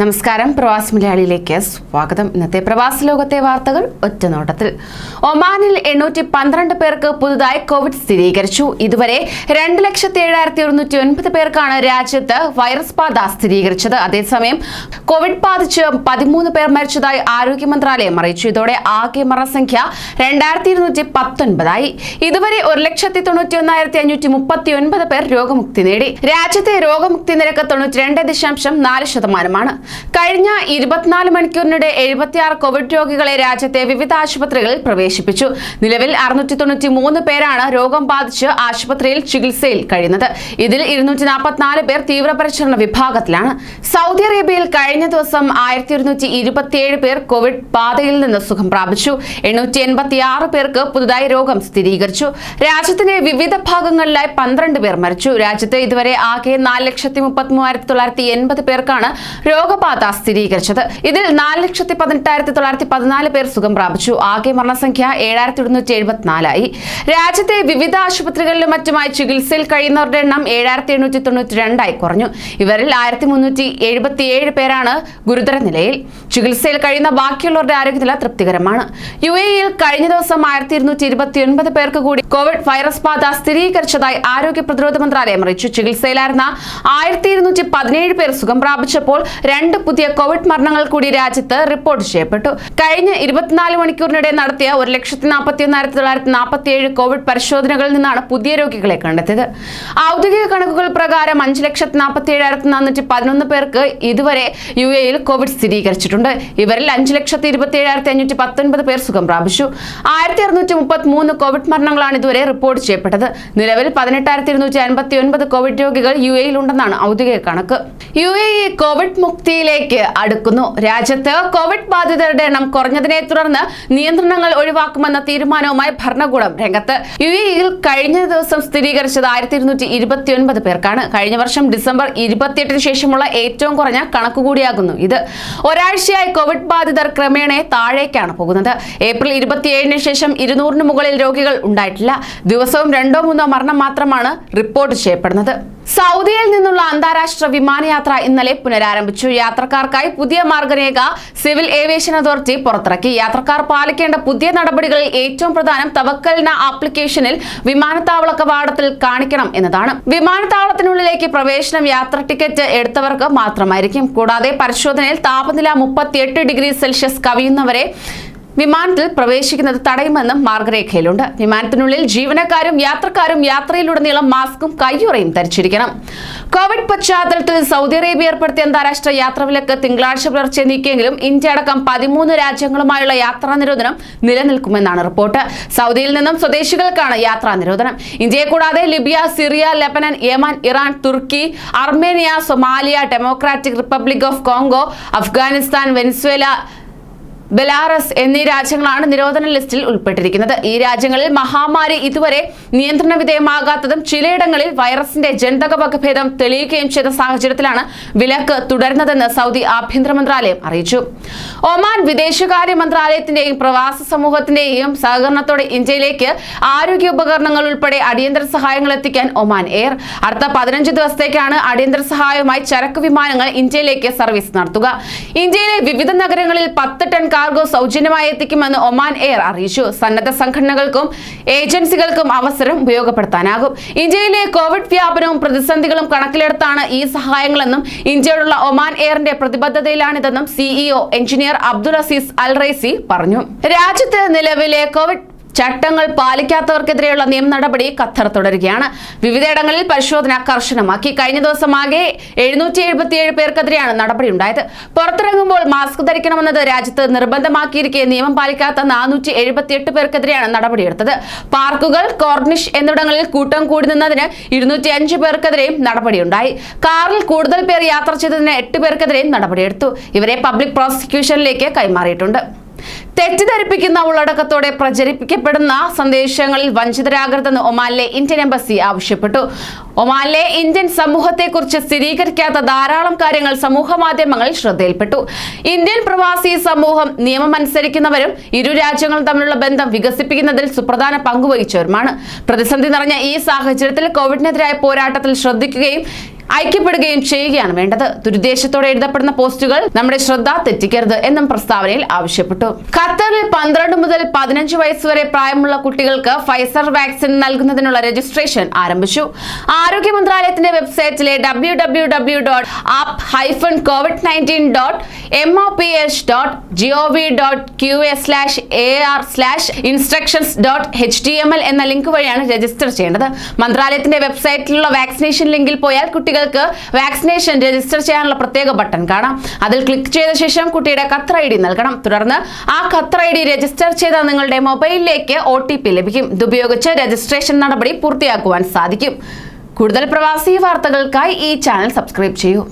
നമസ്കാരം. പ്രവാസ് മലയാളിയിലേക്ക് സ്വാഗതം. ഇന്നത്തെ പ്രവാസ ലോകത്തെ വാർത്തകൾ ഒറ്റനോട്ടത്തിൽ ഒമാനിൽ എണ്ണൂറ്റി പന്ത്രണ്ട് പേർക്ക് പുതുതായി കോവിഡ് സ്ഥിരീകരിച്ചു. ഇതുവരെ രണ്ട് ലക്ഷത്തി ഏഴായിരത്തി ഒരുന്നൂറ്റി ഒൻപത് പേർക്കാണ് രാജ്യത്ത് വൈറസ് ബാധ സ്ഥിരീകരിച്ചത്. അതേസമയം കോവിഡ് ബാധിച്ച് പതിമൂന്ന് പേർ മരിച്ചതായി ആരോഗ്യ മന്ത്രാലയം അറിയിച്ചു. ഇതോടെ ആകെ മരണസംഖ്യ രണ്ടായിരത്തി ഇരുന്നൂറ്റി പത്തൊൻപതായി. ഇതുവരെ ഒരു ലക്ഷത്തി തൊണ്ണൂറ്റി ഒന്നായിരത്തി അഞ്ഞൂറ്റി മുപ്പത്തി ഒൻപത് പേർ രോഗമുക്തി നേടി. രാജ്യത്തെ രോഗമുക്തി നിരക്ക് തൊണ്ണൂറ്റി രണ്ട് ദശാംശം നാല് ശതമാനമാണ്. കഴിഞ്ഞ ഇരുപത്തിനാല് മണിക്കൂറിനിടെ എഴുപത്തിയാറ് കോവിഡ് രോഗികളെ രാജ്യത്തെ വിവിധ ആശുപത്രികളിൽ പ്രവേശിപ്പിച്ചു. നിലവിൽ അറുന്നൂറ്റി തൊണ്ണൂറ്റി മൂന്ന് പേരാണ് രോഗം ബാധിച്ച് ആശുപത്രിയിൽ ചികിത്സയിൽ കഴിയുന്നത്. ഇതിൽ ഇരുന്നൂറ്റി നാൽപ്പത്തിനാല് പേർ തീവ്രപരിചരണ വിഭാഗത്തിലാണ്. സൗദി അറേബ്യയിൽ കഴിഞ്ഞ ദിവസം ആയിരത്തി ഒരുന്നൂറ്റി ഇരുപത്തിയേഴ് പേർ കോവിഡ് ബാധയിൽ നിന്ന് സുഖം പ്രാപിച്ചു. എണ്ണൂറ്റി എൺപത്തി ആറ് പേർക്ക് പുതുതായി രോഗം സ്ഥിരീകരിച്ചു. രാജ്യത്തിന്റെ വിവിധ ഭാഗങ്ങളിലായി പന്ത്രണ്ട് പേർ മരിച്ചു. രാജ്യത്ത് ഇതുവരെ ആകെ നാല് ലക്ഷത്തി മുപ്പത്തി മൂവായിരത്തി തൊള്ളായിരത്തി എൺപത് പേർക്കാണ് രോഗബാധ സ്ഥിരീകരിച്ചത്. ഇതിൽ നാല് ലക്ഷത്തി പതിനെട്ടായിരത്തി തൊള്ളായിരത്തി പതിനാല് പേർ സുഖം പ്രാപിച്ചു. ആകെ മരണസംഖ്യ ഏഴായിരത്തി ഒരുന്നൂറ്റി എഴുപത്തിനാലായി. രാജ്യത്തെ വിവിധ ആശുപത്രികളിലും മറ്റുമായി ചികിത്സയിൽ കഴിയുന്നവരുടെ എണ്ണം ഏഴായിരത്തി എണ്ണൂറ്റി തൊണ്ണൂറ്റി രണ്ടായി കുറഞ്ഞു. ഇവരിൽ ആയിരത്തി മുന്നൂറ്റി എഴുപത്തിയേഴ് പേരാണ് ഗുരുതര നിലയിൽ. ചികിത്സയിൽ കഴിയുന്ന ബാക്കിയുള്ളവരുടെ ആരോഗ്യനില തൃപ്തികരമാണ്. യു എയിൽ കഴിഞ്ഞ ദിവസം ആയിരത്തി ഇരുന്നൂറ്റി ഇരുപത്തി ഒൻപത് പേർക്ക് കൂടി കോവിഡ് വൈറസ് ബാധ സ്ഥിരീകരിച്ചതായി ആരോഗ്യ പ്രതിരോധ മന്ത്രാലയം അറിയിച്ചു. ചികിത്സയിലായിരുന്ന ആയിരത്തി ഇരുന്നൂറ്റി പതിനേഴ് പേർ സുഖം പ്രാപിച്ചപ്പോൾ രണ്ട് പുതിയ കോവിഡ് മരണങ്ങൾ കൂടി രാജ്യത്ത് റിപ്പോർട്ട് ചെയ്യപ്പെട്ടു. കഴിഞ്ഞ ഇരുപത്തിനാല് മണിക്കൂറിനിടെ നടത്തിയ ഒരു ലക്ഷത്തി നാൽപ്പത്തി ഒന്നായിരത്തി തൊള്ളായിരത്തി നാൽപ്പത്തി ഏഴ് കോവിഡ് പരിശോധനകളിൽ നിന്നാണ് പുതിയ രോഗികളെ കണ്ടെത്തിയത്. ഔദ്യോഗിക കണക്കുകൾ പ്രകാരം അഞ്ച് ലക്ഷത്തി നാൽപ്പത്തി ഏഴായിരത്തി നാനൂറ്റി പതിനൊന്ന് പേർക്ക് ഇതുവരെ യു എയിൽ കോവിഡ് സ്ഥിരീകരിച്ചിട്ടുണ്ട്. ഇവരിൽ അഞ്ച് ലക്ഷത്തി ഇരുപത്തി ഏഴായിരത്തി അഞ്ഞൂറ്റി പത്തൊൻപത് പേർ സുഖം പ്രാപിച്ചു. ആയിരത്തി അറുന്നൂറ്റി മുപ്പത്തി മൂന്ന് കോവിഡ് മരണങ്ങളാണ് ഇതുവരെ റിപ്പോർട്ട് ചെയ്യപ്പെട്ടത്. നിലവിൽ പതിനെട്ടായിരത്തി ഇരുന്നൂറ്റി അൻപത്തി ഒൻപത് കോവിഡ് രോഗികൾ യു എയിൽ ഉണ്ടെന്നാണ് ഔദ്യോഗിക കണക്ക്. യു എ കോവിഡ് മുക്തിയിലേക്ക് അടുക്കുന്നു. രാജ്യത്ത് കോവിഡ് ബാധിതരുടെ എണ്ണം കുറഞ്ഞതിനെ തുടർന്ന് നിയന്ത്രണങ്ങൾ ഒഴിവാക്കുമെന്ന തീരുമാനവുമായി ഭരണകൂടം രംഗത്ത്. യു എയിൽ കഴിഞ്ഞ ദിവസം സ്ഥിരീകരിച്ചത് ആയിരത്തി ഇരുന്നൂറ്റി ഇരുപത്തി ഒൻപത് പേർക്കാണ്. കഴിഞ്ഞ വർഷം ഡിസംബർ ഇരുപത്തിയെട്ടിന് ശേഷമുള്ള ഏറ്റവും കുറഞ്ഞ കണക്കുകൂടിയാകുന്നു ഇത്. ഒരാഴ്ചയായി കോവിഡ് ബാധിതർ ക്രമേണ താഴേക്കാണ് പോകുന്നത്. ഏപ്രിൽ ഇരുപത്തിയേഴിന് ശേഷം ഇരുന്നൂറിന് മുകളിൽ രോഗികൾ ഉണ്ടായിട്ടില്ല. ദിവസവും രണ്ടോ മൂന്നോ മരണം മാത്രമാണ് റിപ്പോർട്ട് ചെയ്യപ്പെടുന്നത്. സൗദിയിൽ നിന്നുള്ള അന്താരാഷ്ട്ര വിമാനയാത്ര ഇന്നലെ പുനരാരംഭിച്ചു. യാത്രക്കാർക്കായി പുതിയ മാർഗരേഖ സിവിൽ ഏവിയേഷൻ അതോറിറ്റി പുറത്തിറക്കി. യാത്രക്കാർ പാലിക്കേണ്ട പുതിയ നടപടികളിൽ ഏറ്റവും പ്രധാനം തവക്കലിന ആപ്ലിക്കേഷനിൽ വിമാനത്താവള കവാടത്തിൽ കാണിക്കണം എന്നതാണ്. വിമാനത്താവളത്തിനുള്ളിലേക്ക് പ്രവേശനം യാത്ര ടിക്കറ്റ് എടുത്തവർക്ക് മാത്രമായിരിക്കും. കൂടാതെ പരിശോധനയിൽ താപനില മുപ്പത്തിയെട്ട് ഡിഗ്രി സെൽഷ്യസ് കവിയുന്നവരെ വിമാനത്തിൽ പ്രവേശിക്കുന്നത് തടയുമെന്നും മാർഗരേഖയിലുണ്ട്. വിമാനത്തിനുള്ളിൽ ജീവനക്കാരും യാത്രക്കാരും യാത്രയിലുടനീളം മാസ്കും കയ്യുറയും ധരിച്ചിരിക്കണം. കോവിഡ് പശ്ചാത്തലത്തിൽ സൗദി അറേബ്യ ഏർപ്പെടുത്തിയ അന്താരാഷ്ട്ര യാത്രാവിലക്ക് തിങ്കളാഴ്ച പുലർച്ചെ നീക്കിയെങ്കിലും ഇന്ത്യ അടക്കം പതിമൂന്ന് രാജ്യങ്ങളുമായുള്ള യാത്രാ നിരോധനം നിലനിൽക്കുമെന്നാണ് റിപ്പോർട്ട്. സൗദിയിൽ നിന്നും സ്വദേശികൾക്കാണ് യാത്രാ നിരോധനം. ഇന്ത്യയെ കൂടാതെ Libya Syria Lebanon Yemen Iran Turkey Armenia Somalia Democratic Republic of Congo Afghanistan Venezuela Belarus എന്നീ രാജ്യങ്ങളാണ് നിരോധന ലിസ്റ്റിൽ ഉൾപ്പെട്ടിരിക്കുന്നത്. ഈ രാജ്യങ്ങളിൽ മഹാമാരി ഇതുവരെ നിയന്ത്രണ വിധേയമാകാത്തതും ചിലയിടങ്ങളിൽ വൈറസിന്റെ ജനിതക വകഭേദം തെളിയുകയും ചെയ്ത സാഹചര്യത്തിലാണ് വിലക്ക് തുടരുന്നതെന്ന് സൗദി ആഭ്യന്തര മന്ത്രാലയം അറിയിച്ചു. ഒമാൻ വിദേശകാര്യ മന്ത്രാലയത്തിന്റെയും പ്രവാസ സമൂഹത്തിന്റെയും സഹകരണത്തോടെ ഇന്ത്യയിലേക്ക് ആരോഗ്യ ഉപകരണങ്ങൾ ഉൾപ്പെടെ അടിയന്തര സഹായങ്ങൾ എത്തിക്കാൻ ഒമാൻ എയർ. അടുത്ത പതിനഞ്ച് ദിവസത്തേക്കാണ് അടിയന്തര സഹായവുമായി ചരക്ക് വിമാനങ്ങൾ ഇന്ത്യയിലേക്ക് സർവീസ് നടത്തുക. ഇന്ത്യയിലെ വിവിധ നഗരങ്ങളിൽ പത്ത് ടൺ കാർഗോ സൗജന്യമായി എത്തിക്കുമെന്ന് ഒമാൻ എയർ അറിയിച്ചു. സന്നദ്ധ സംഘടനകൾക്കും ഏജൻസികൾക്കും അവസരം ഉപയോഗപ്പെടുത്താനാകും. ഇന്ത്യയിലെ കോവിഡ് വ്യാപനവും പ്രതിസന്ധികളും കണക്കിലെടുത്താണ് ഈ സഹായങ്ങളെന്നും ഇന്ത്യയോടുള്ള ഒമാൻ എയറിന്റെ പ്രതിബദ്ധതയിലാണിതെന്നും CEO engineer Abdul Aziz Al Raisi പറഞ്ഞു. രാജ്യത്ത് നിലവിലെ കോവിഡ് ചട്ടങ്ങൾ പാലിക്കാത്തവർക്കെതിരെയുള്ള നിയമ നടപടി ഖത്തർ തുടരുകയാണ്. വിവിധയിടങ്ങളിൽ പരിശോധന കർശനമാക്കി. കഴിഞ്ഞ ദിവസം ആകെ എഴുന്നൂറ്റി എഴുപത്തിയേഴ് പേർക്കെതിരെയാണ് നടപടിയുണ്ടായത്. പുറത്തിറങ്ങുമ്പോൾ മാസ്ക് ധരിക്കണമെന്നത് രാജ്യത്ത് നിർബന്ധമാക്കിയിരിക്കെ. നിയമം പാലിക്കാത്ത നാനൂറ്റി എഴുപത്തിയെട്ട് പേർക്കെതിരെയാണ് നടപടിയെടുത്തത്. പാർക്കുകൾ കോർണിഷ് എന്നിവിടങ്ങളിൽ കൂട്ടം കൂടി നിന്നതിന് ഇരുന്നൂറ്റി അഞ്ച് പേർക്കെതിരെയും നടപടിയുണ്ടായി. കാറിൽ കൂടുതൽ പേർ യാത്ര ചെയ്തതിന് എട്ട് പേർക്കെതിരെയും നടപടിയെടുത്തു. ഇവരെ പബ്ലിക് പ്രോസിക്യൂഷനിലേക്ക് കൈമാറിയിട്ടുണ്ട്. തെറ്റിദ്ധരിപ്പിക്കുന്ന ഉള്ളടക്കത്തോടെ പ്രചരിപ്പിക്കപ്പെടുന്ന സന്ദേശങ്ങളിൽ വഞ്ചിതരാകരുതെന്ന് ഒമാനിലെ ഇന്ത്യൻ എംബസി ആവശ്യപ്പെട്ടു. ഒമാനിലെ ഇന്ത്യൻ സമൂഹത്തെക്കുറിച്ച് സ്ഥിരീകരിക്കാത്ത ധാരാളം കാര്യങ്ങൾ സമൂഹ മാധ്യമങ്ങളിൽ ശ്രദ്ധയിൽപ്പെട്ടു. ഇന്ത്യൻ പ്രവാസി സമൂഹം നിയമമനുസരിക്കുന്നവരും ഇരു രാജ്യങ്ങളും തമ്മിലുള്ള ബന്ധം വികസിപ്പിക്കുന്നതിൽ സുപ്രധാന പങ്കുവഹിച്ചവരുമാണ്. പ്രതിസന്ധി നിറഞ്ഞ ഈ സാഹചര്യത്തിൽ കോവിഡിനെതിരായ പോരാട്ടത്തിൽ ശ്രദ്ധിക്കുകയും ഐക്യപ്പെടുകയും ചെയ്യുകയാണ് വേണ്ടത്. ദുരുദ്ദേശത്തോടെ എഴുതപ്പെടുന്ന പോസ്റ്റുകൾ നമ്മുടെ ശ്രദ്ധ തെറ്റിക്കരുത് എന്നും പ്രസ്താവനയിൽ ആവശ്യപ്പെട്ടു. ഖത്തറിൽ പന്ത്രണ്ട് മുതൽ പതിനഞ്ച് വയസ്സ് വരെ പ്രായമുള്ള കുട്ടികൾക്ക് ഫൈസർ വാക്സിൻ നൽകുന്നതിനുള്ള രജിസ്ട്രേഷൻ ആരംഭിച്ചു. ആരോഗ്യ മന്ത്രാലയത്തിന്റെ വെബ്സൈറ്റിലെ W W W dot app hyphen Covid nineteen dot M O P H dot G O V dot Q A slash A R slash instructions dot H T M L എന്ന link വഴിയാണ് register ചെയ്യേണ്ടത്. മന്ത്രാലയത്തിന്റെ വെബ്സൈറ്റിലുള്ള vaccination ലിങ്കിൽ പോയാൽ കുട്ടികൾക്ക് vaccination register ചെയ്യാനുള്ള പ്രത്യേക button കാണാം. അതിൽ ക്ലിക്ക് ചെയ്ത ശേഷം കുട്ടിയുടെ ഖത്തർ ഐ ഡി നൽകണം. തുടർന്ന് ആ ഖത്തർ ഐ ഡി രജിസ്റ്റർ ചെയ്ത നിങ്ങളുടെ മൊബൈലിലേക്ക് ഒ ടി പി ലഭിക്കും. ഇതുപയോഗിച്ച് രജിസ്ട്രേഷൻ നടപടി പൂർത്തിയാക്കുവാൻ സാധിക്കും. കൂടുതൽ പ്രവാസി വാർത്തകൾക്കായി ഈ ചാനൽ സബ്സ്ക്രൈബ് ചെയ്യൂ.